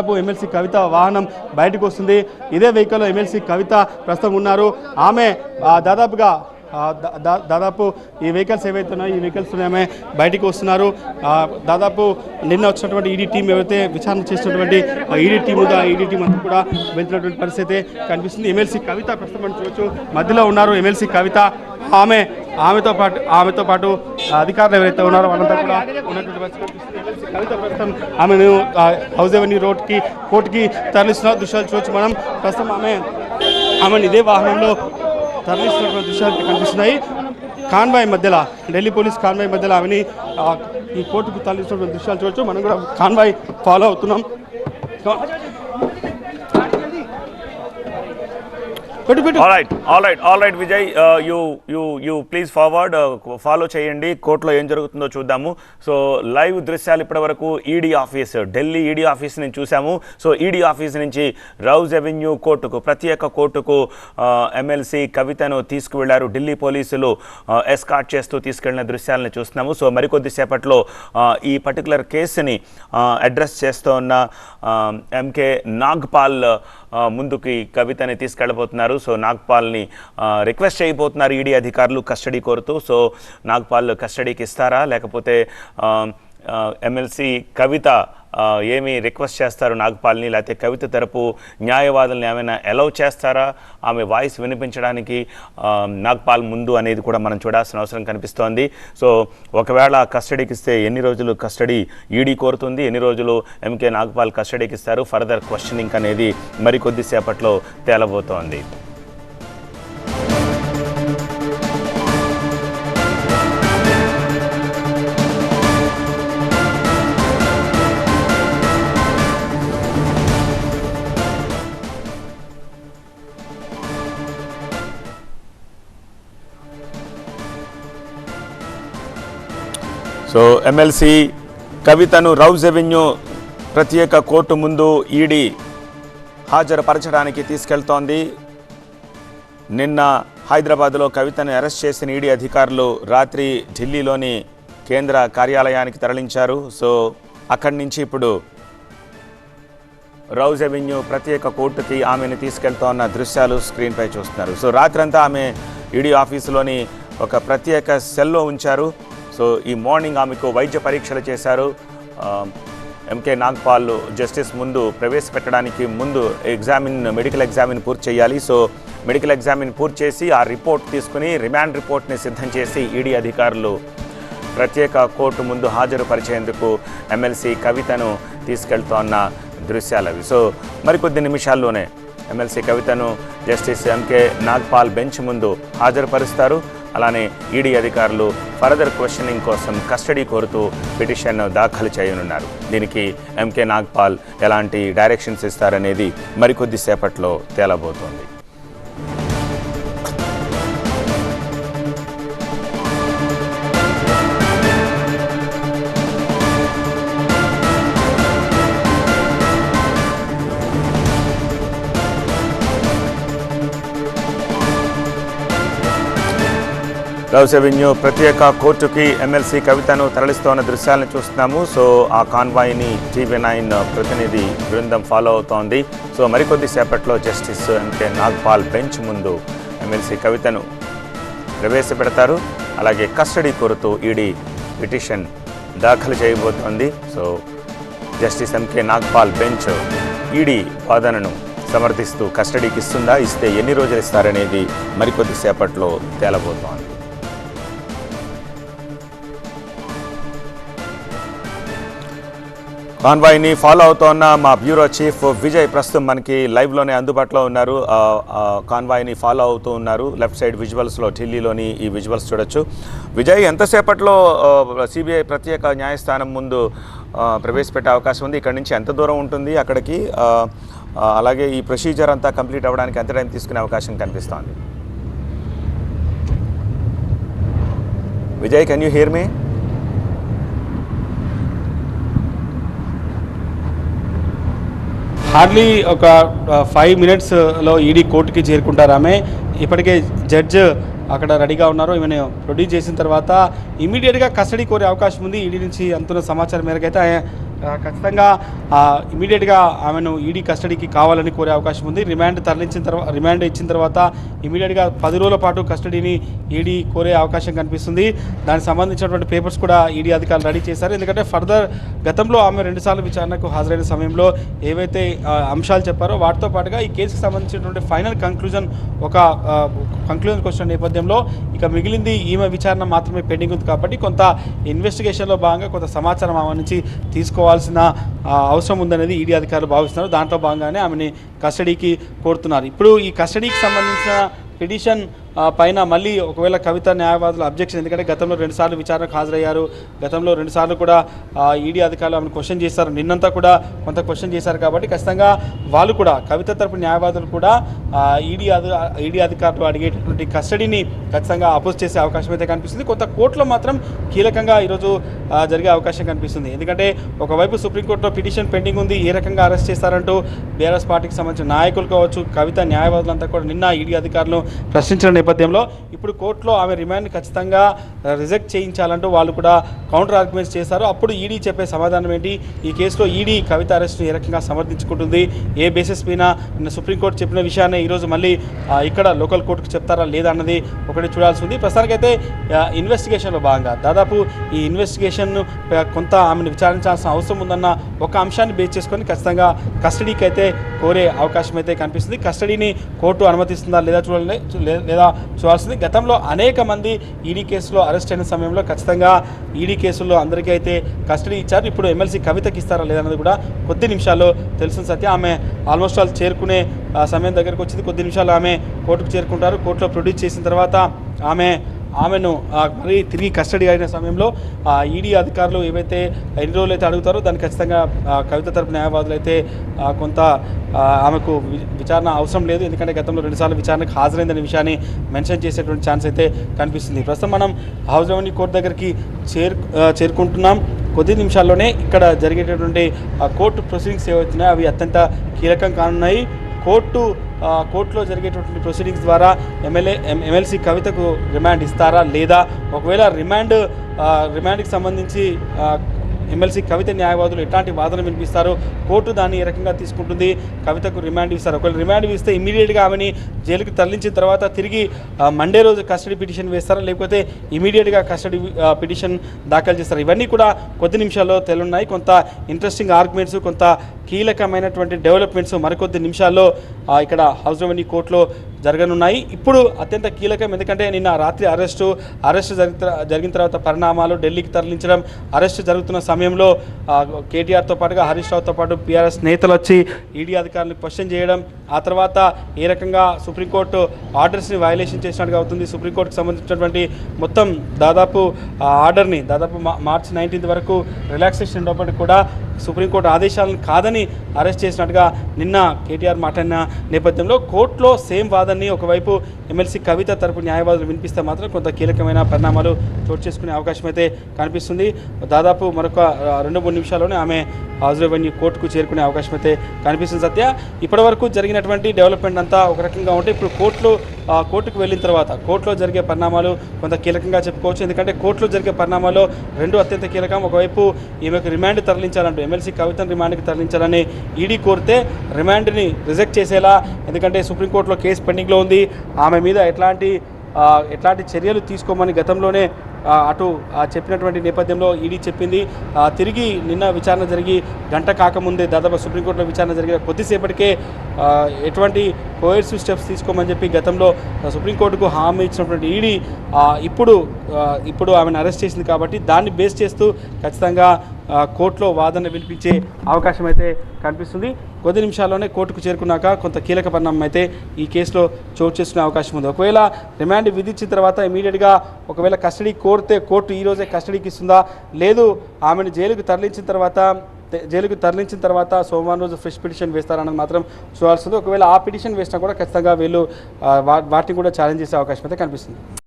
దాదాపు ఎమ్మెల్సీ కవిత వాహనం బయటకు వస్తుంది. ఇదే వెహికల్లో ఎమ్మెల్సీ కవిత ప్రస్తుతం ఉన్నారు. ఆమె దాదాపుగా దాదాపు ఈ వెహికల్స్ ఏవైతే ఉన్నాయో ఈ వెహికల్స్ ఆమె బయటికి వస్తున్నారు. దాదాపు నిన్న వచ్చినటువంటి ఈడీ టీం ఎవరైతే విచారణ చేసినటువంటి ఈడీ టీం ఉందో ఈడీ టీం అంతా కూడా వెళ్తున్నటువంటి పరిస్థితి కనిపిస్తుంది. ఎమ్మెల్సీ కవిత ప్రస్తుతం మనం చూడొచ్చు. మధ్యలో ఉన్నారు ఎమ్మెల్సీ కవిత. ఆమె ఆమెతో పాటు ఆమెతో పాటు అధికారులు ఎవరైతే ఉన్నారో వాళ్ళంతా కూడా ఉన్నటువంటి పరిస్థితి కవిత ప్రస్తుతం ఆమెను హౌస్ ఎవెన్యూ రోడ్కి కోర్టుకి తరలిస్తున్న దృశ్యాలు చూడొచ్చు మనం. ప్రస్తుతం ఆమె ఆమెను ఇదే వాహనంలో తరలిస్తున్నటువంటి దృశ్యాలు కనిపిస్తున్నాయి. కాన్వాయ్ మధ్యలో ఢిల్లీ పోలీస్ కాన్వాయ్ మధ్యలో ఆమెని ఈ కోర్టుకు తరలిస్తున్నటువంటి దృశ్యాలు చూడొచ్చు. మనం కూడా కాన్వాయ్ ఫాలో అవుతున్నాం. పెట్టు పెట్టు. All right all right all right Vijay you you you please forward follow చేయండి. కోర్టులో ఏం జరుగుతుందో చూద్దాము. సో లైవ్ దృశ్యాలు ఇప్పటి వరకు ED office Delhi ED office నుంచి చూసాము సో ఈడీ ఆఫీస్ నుంచి రౌజ్ అవెన్యూ కోర్టుకు ప్రత్యేక కోర్టుకు uh, ఎమ్మెల్సీ కవితను తీసుకువెళ్ళారు. ఢిల్లీ పోలీసులు uh, ఎస్కాట్ చేస్తూ తీసుకెళ్ళిన దృశ్యాలను చూస్తున్నాము. సో మరికొద్ది సేపట్లో uh, ఈ పర్టికులర్ కేసుని అడ్రస్ చేస్తూ ఉన్న ఎంకే నాగ్పాల్ ముందుకి కవితని తీసుకెళ్ళబోతున్నారు. సో నాగ్పాల్ని రిక్వెస్ట్ చేయబోతున్నారు ఈడీ అధికారులు కస్టడీ కోరుతూ. సో నాగ్పాల్ కస్టడీకి ఇస్తారా? లేకపోతే ఎమ్మెల్సీ కవిత ఏమి రిక్వెస్ట్ చేస్తారు నాగపాల్ని? లేకపోతే కవిత తరపు న్యాయవాదుల్ని ఏమైనా అలౌ చేస్తారా? ఆమె వాయిస్ వినిపించడానికి నాగపాల్ ముందు అనేది కూడా మనం చూడాల్సిన అవసరం కనిపిస్తోంది. సో ఒకవేళ కస్టడీకి ఇస్తే ఎన్ని రోజులు కస్టడీ ఈడీ కోరుతుంది? ఎన్ని రోజులు ఎంకే నాగపాల్ కస్టడీకి ఇస్తారు? ఫర్దర్ క్వశ్చనింగ్ అనేది మరికొద్దిసేపట్లో తేలబోతోంది. సో ఎమ్మెల్సీ కవితను రౌజ్ ఎవెన్యూ ప్రత్యేక కోర్టు ముందు ఈడీ హాజరుపరచడానికి తీసుకెళ్తోంది. నిన్న హైదరాబాద్లో కవితను అరెస్ట్ చేసిన ఈడీ అధికారులు రాత్రి ఢిల్లీలోని కేంద్ర కార్యాలయానికి తరలించారు. సో అక్కడి నుంచి ఇప్పుడు రౌజ్ అవెన్యూ ప్రత్యేక కోర్టుకి ఆమెను తీసుకెళ్తోన్న దృశ్యాలు స్క్రీన్పై చూస్తున్నారు. సో రాత్రంతా ఆమె ఈడీ ఆఫీసులోని ఒక ప్రత్యేక సెల్లో ఉంచారు. సో ఈ మార్నింగ్ ఆమెకు వైద్య పరీక్షలు చేశారు. ఎంకే నాగ్పాల్ జస్టిస్ ముందు ప్రవేశపెట్టడానికి ముందు ఎగ్జామిన్ మెడికల్ ఎగ్జామిన్ పూర్తి చేయాలి. సో మెడికల్ ఎగ్జామిన్ పూర్తి చేసి ఆ రిపోర్ట్ తీసుకుని రిమాండ్ రిపోర్ట్ని సిద్ధం చేసి ఈడీ అధికారులు ప్రత్యేక కోర్టు ముందు హాజరుపరిచేందుకు ఎమ్మెల్సీ కవితను తీసుకెళ్తోన్న దృశ్యాలవి సో మరికొద్ది నిమిషాల్లోనే ఎమ్మెల్సీ కవితను జస్టిస్ ఎంకే నాగ్పాల్ బెంచ్ ముందు హాజరుపరుస్తారు. అలానే ఈడీ అధికారులు ఫర్దర్ క్వశ్చనింగ్ కోసం కస్టడీ కోరుతూ పిటిషన్ దాఖలు చేయనున్నారు. దీనికి ఎంకే నాగ్పాల్ ఎలాంటి డైరెక్షన్స్ ఇస్తారనేది మరికొద్దిసేపట్లో తేలబోతోంది. రౌస్ అవెన్యూ ప్రత్యేక కోర్టుకి ఎమ్మెల్సీ కవితను తరలిస్తోన్న దృశ్యాలను చూస్తున్నాము. సో ఆ కాన్వాయ్ని టీవీ నైన్ ప్రతినిధి బృందం ఫాలో అవుతోంది. సో మరికొద్ది సేపట్లో జస్టిస్ ఎంకే నాగ్పాల్ బెంచ్ ముందు ఎమ్మెల్సీ కవితను ప్రవేశపెడతారు. అలాగే కస్టడీ కోరుతూ ఈడీ పిటిషన్ దాఖలు చేయబోతోంది. So justice MK Nagpal bench ED వాదనను సమర్థిస్తూ కస్టడీకి ఇస్తుందా ఇస్తే ఎన్ని రోజులు ఇస్తారనేది మరికొద్ది సేపట్లో తేలబోతోంది. కాన్వాయ్ని ఫాలో అవుతోన్న మా బ్యూరో చీఫ్ విజయ్ ప్రస్తుతం మనకి లైవ్లోనే అందుబాటులో ఉన్నారు. కాన్వాయ్ని ఫాలో అవుతూ ఉన్నారు. లెఫ్ట్ సైడ్ విజువల్స్లో ఢిల్లీలోని ఈ విజువల్స్ చూడొచ్చు. విజయ్ ఎంతసేపట్లో సిబిఐ ప్రత్యేక న్యాయస్థానం ముందు ప్రవేశపెట్టే అవకాశం ఉంది? ఇక్కడ నుంచి ఎంత దూరం ఉంటుంది అక్కడికి? అలాగే ఈ ప్రొసీజర్ అంతా కంప్లీట్ అవ్వడానికి ఎంత టైం తీసుకునే అవకాశం కనిపిస్తోంది? Vijay can you hear me hardly ఒక ఫైవ్ మినిట్స్లో ఈడీ కోర్టుకి చేరుకుంటారు ఆమె. ఇప్పటికే జడ్జ్ అక్కడ రెడీగా ఉన్నారు. ఈమెను ప్రొడ్యూస్ చేసిన తర్వాత ఇమీడియట్గా కస్టడీ కోరే అవకాశం ఉంది. ఈడీ నుంచి అందుతున్న సమాచారం మేరకు అయితే ఖచ్చితంగా ఇమీడియట్గా ఆమెను ఈడీ కస్టడీకి కావాలని కోరే అవకాశం ఉంది. రిమాండ్ తరలించిన తర్వాత రిమాండ్ ఇచ్చిన తర్వాత ఇమీడియట్గా పది రోజుల పాటు కస్టడీని ఈడీ కోరే అవకాశం కనిపిస్తుంది. దానికి సంబంధించినటువంటి పేపర్స్ కూడా ఈడీ అధికారులు రెడీ చేశారు. ఎందుకంటే ఫర్దర్ గతంలో ఆమె రెండుసార్లు విచారణకు హాజరైన సమయంలో ఏవైతే అంశాలు చెప్పారో వాటితో పాటుగా ఈ కేసుకు సంబంధించినటువంటి ఫైనల్ కంక్లూజన్ ఒక కంక్లూజన్కి వచ్చిన నేపథ్యంలో ఇక మిగిలింది ఈమె విచారణ మాత్రమే పెండింగ్ ఉంది కాబట్టి కొంత ఇన్వెస్టిగేషన్లో భాగంగా కొంత సమాచారం ఆమె నుంచి తీసుకోవాలి కావాల్సిన అవసరం ఉందనేది ఈడీ అధికారులు భావిస్తున్నారు. దాంట్లో భాగంగానే ఆమెని కస్టడీకి కోరుతున్నారు. ఇప్పుడు ఈ కస్టడీకి సంబంధించిన పిటిషన్ పైన మళ్ళీ ఒకవేళ కవిత న్యాయవాదులు అబ్జెక్షన్ ఎందుకంటే గతంలో రెండుసార్లు విచారణకు హాజరయ్యారు. గతంలో రెండుసార్లు కూడా ఈడీ అధికారులు ఆమెను క్వశ్చన్ చేశారు. నిన్నంతా కూడా కొంత క్వశ్చన్ చేశారు కాబట్టి ఖచ్చితంగా వాళ్ళు కూడా కవిత తరపు న్యాయవాదులు కూడా ఈడీ అధి ఈడీ అధికారులు అడిగేటటువంటి కస్టడీని ఖచ్చితంగా అపోజ్ చేసే అవకాశం అయితే కనిపిస్తుంది. కొంత కోర్టులో మాత్రం కీలకంగా ఈరోజు జరిగే అవకాశం కనిపిస్తుంది. ఎందుకంటే ఒకవైపు సుప్రీంకోర్టులో పిటిషన్ పెండింగ్ ఉంది ఏ రకంగా అరెస్ట్ చేస్తారంటూ బీఆర్ఎస్ పార్టీకి సంబంధించిన నాయకులు కావచ్చు కవిత న్యాయవాదులంతా కూడా నిన్న ఈడీ అధికారులను ప్రశ్నించడం నేపథ్యంలో ఇప్పుడు కోర్టులో ఆమె రిమాండ్ ఖచ్చితంగా రిజెక్ట్ చేయించాలంటూ వాళ్ళు కూడా కౌంటర్ ఆర్గ్యుమెంట్స్ చేశారు. అప్పుడు ఈడీ చెప్పే సమాధానం ఏంటి? ఈ కేసులో ఈడీ కవిత అరెస్ట్ను ఏ రకంగా సమర్థించుకుంటుంది? ఏ బేసిస్ మీద? సుప్రీంకోర్టు చెప్పిన విషయాన్ని ఈరోజు మళ్ళీ ఇక్కడ లోకల్ కోర్టుకు చెప్తారా లేదా అన్నది ఒకటి చూడాల్సి ఉంది. ప్రస్తుతానికైతే ఇన్వెస్టిగేషన్లో భాగంగా దాదాపు ఈ ఇన్వెస్టిగేషన్ కొంత ఆమెను విచారించాల్సిన అవసరం ఉందన్న ఒక అంశాన్ని బేస్ చేసుకొని ఖచ్చితంగా కస్టడీకి అయితే కోరే అవకాశం అయితే కనిపిస్తుంది కస్టడీని కోర్టు అనుమతిస్తుందా లేదా చూడాలి లేదా చూడాల్సింది. గతంలో అనేక మంది ఈడీ కేసులో అరెస్ట్ అయిన సమయంలో ఖచ్చితంగా ఈడీ కేసుల్లో అందరికీ అయితే కస్టడీ ఇచ్చారు. ఇప్పుడు ఎమ్మెల్సీ కవితకి ఇస్తారా లేదన్నది కూడా కొద్ది నిమిషాల్లో తెలిసిన సత్య. ఆమె ఆల్మోస్ట్ ఆల్ చేరుకునే సమయం దగ్గరకు వచ్చింది. కొద్ది నిమిషాలు ఆమె కోర్టుకు చేరుకుంటారు. కోర్టులో ప్రొడ్యూస్ చేసిన తర్వాత ఆమె ఆమెను మరీ తిరిగి కస్టడీ అయిన సమయంలో ఈడీ అధికారులు ఏవైతే ఎన్ని రోజులు అయితే అడుగుతారో దాన్ని ఖచ్చితంగా కవిత తరపు న్యాయవాదులు అయితే కొంత ఆమెకు వి- విచారణ అవసరం లేదు. ఎందుకంటే గతంలో రెండుసార్లు విచారణకు హాజరైందనే విషయాన్ని మెన్షన్ చేసేటువంటి ఛాన్స్ అయితే కనిపిస్తుంది. ప్రస్తుతం మనం హౌస్ రెవెన్యూ కోర్టు దగ్గరికి చేరు చేరుకుంటున్నాం. కొద్ది నిమిషాల్లోనే ఇక్కడ జరిగేటటువంటి ఆ, కోర్టు ప్రొసీడింగ్స్ ఏవైతున్నాయో అవి అత్యంత కీలకం కానున్నాయి. కోర్టు కోర్టులో జరిగేటటువంటి ప్రొసీడింగ్స్ ద్వారా ఎమ్మెల్యే ఎం- ఎమ్మెల్సీ కవితకు రిమాండ్ ఇస్తారా లేదా? ఒకవేళ రిమాండ్ రిమాండ్కి సంబంధించి ఎమ్మెల్సీ కవిత న్యాయవాదులు ఎట్లాంటి వాదన వినిపిస్తారు కోర్టు దాన్ని ఏ రకంగా తీసుకుంటుంది? కవితకు రిమాండ్ ఇస్తారు? ఒకవేళ రిమాండ్ ఇస్తే ఇమీడియట్గా ఆమెని జైలుకి తరలించిన తర్వాత తిరిగి మండే రోజు కస్టడీ పిటిషన్ వేస్తారా? లేకపోతే ఇమీడియట్గా కస్టడీ పిటిషన్ దాఖలు చేస్తారు? ఇవన్నీ కూడా కొద్ది నిమిషాల్లో తెలున్నాయి కొంత ఇంట్రెస్టింగ్ ఆర్గ్యుమెంట్స్ కొంత కీలకమైనటువంటి డెవలప్మెంట్స్ మరికొద్ది నిమిషాల్లో ఇక్కడ హౌస్ రెవెన్యూ కోర్టులో జరగనున్నాయి. ఇప్పుడు అత్యంత కీలకం ఎందుకంటే నిన్న రాత్రి అరెస్టు అరెస్ట్ జరిగిన జరిగిన తర్వాత పరిణామాలు ఢిల్లీకి తరలించడం అరెస్ట్ జరుగుతున్న సమయంలో కేటీఆర్తో పాటుగా హరీష్ రావుతో పాటు పీఆర్ఎస్ నేతలు వచ్చి ఈడీ అధికారులను క్వశ్చన్ చేయడం ఆ తర్వాత ఏ రకంగా సుప్రీంకోర్టు ఆర్డర్స్ని వయలేషన్ చేసినట్టుగా అవుతుంది సుప్రీంకోర్టుకు సంబంధించినటువంటి మొత్తం దాదాపు ఆర్డర్ని దాదాపు మార్చ్ నైన్టీన్త్ వరకు రిలాక్సేషన్ ఉన్నప్పటికీ కూడా సుప్రీంకోర్టు ఆదేశాలను కాదని అరెస్ట్ చేసినట్టుగా నిన్న కేటీఆర్ మాట్లాడిన నేపథ్యంలో కోర్టులో సేమ్ వాదనని ఒకవైపు ఎమ్మెల్సీ కవిత తరపు న్యాయవాదులు వినిపిస్తే మాత్రం కొంత కీలకమైన పరిణామాలు చోటు చేసుకునే అవకాశం అయితే కనిపిస్తుంది. దాదాపు మరొక రెండు మూడు నిమిషాల్లోనే ఆమె హౌస్ రెవెన్యూ కోర్టుకు చేరుకునే అవకాశం అయితే కనిపిస్తుంది సత్య. ఇప్పటివరకు జరిగినటువంటి డెవలప్మెంట్ అంతా ఒక రకంగా ఉంటే ఇప్పుడు కోర్టులో కోర్టుకు వెళ్ళిన తర్వాత కోర్టులో జరిగే పరిణామాలు కొంత కీలకంగా చెప్పుకోవచ్చు. ఎందుకంటే కోర్టులో జరిగే పరిణామాల్లో రెండు అత్యంత కీలకం. ఒకవైపు ఈమెకు రిమాండ్ తరలించాలంటూ ఎమ్మెల్సీ కవితను రిమాండ్కి తరలించాలని ఈడీ కోరితే రిమాండ్ని రిజెక్ట్ చేసేలా ఎందుకంటే సుప్రీంకోర్టులో కేసు పెండింగ్లో ఉంది. ఆమె మీద ఎట్లాంటి ఎట్లాంటి చర్యలు తీసుకోమని గతంలోనే అటు ఆ, చెప్పినటువంటి నేపథ్యంలో ఈడీ చెప్పింది. తిరిగి నిన్న విచారణ జరిగి గంట కాకముందే దాదాపు సుప్రీంకోర్టులో విచారణ జరిగిన కొద్దిసేపటికే ఎటువంటి కోయర్సివ్ స్టెప్స్ తీసుకోమని చెప్పి గతంలో సుప్రీంకోర్టుకు హామీ ఇచ్చినటువంటి ఈడీ ఇప్పుడు ఇప్పుడు ఆమెను అరెస్ట్ చేసింది కాబట్టి దాన్ని బేస్ చేస్తూ ఖచ్చితంగా కోర్టులో వాదన వినిపించే అవకాశం అయితే కనిపిస్తుంది. కొద్ది నిమిషాల్లోనే కోర్టుకు చేరుకున్నాక కొంత కీలక పరిణామం అయితే ఈ కేసులో చోటు చేసుకునే అవకాశం ఉంది. ఒకవేళ రిమాండ్ విధించిన తర్వాత ఇమీడియట్గా ఒకవేళ కస్టడీ కోరితే కోర్టు ఈరోజే కస్టడీకి ఇస్తుందా? లేదు. ఆమెను జైలుకు తరలించిన తర్వాత జైలుకు తరలించిన తర్వాత సోమవారం రోజు ఫ్రెష్ పిటిషన్ వేస్తారన్నది మాత్రం చూడాల్సింది ఒకవేళ ఆ పిటిషన్ వేసినా కూడా ఖచ్చితంగా వీళ్ళు వా- వాటిని కూడా ఛాలెంజ్ చేసే అవకాశం అయితే కనిపిస్తుంది.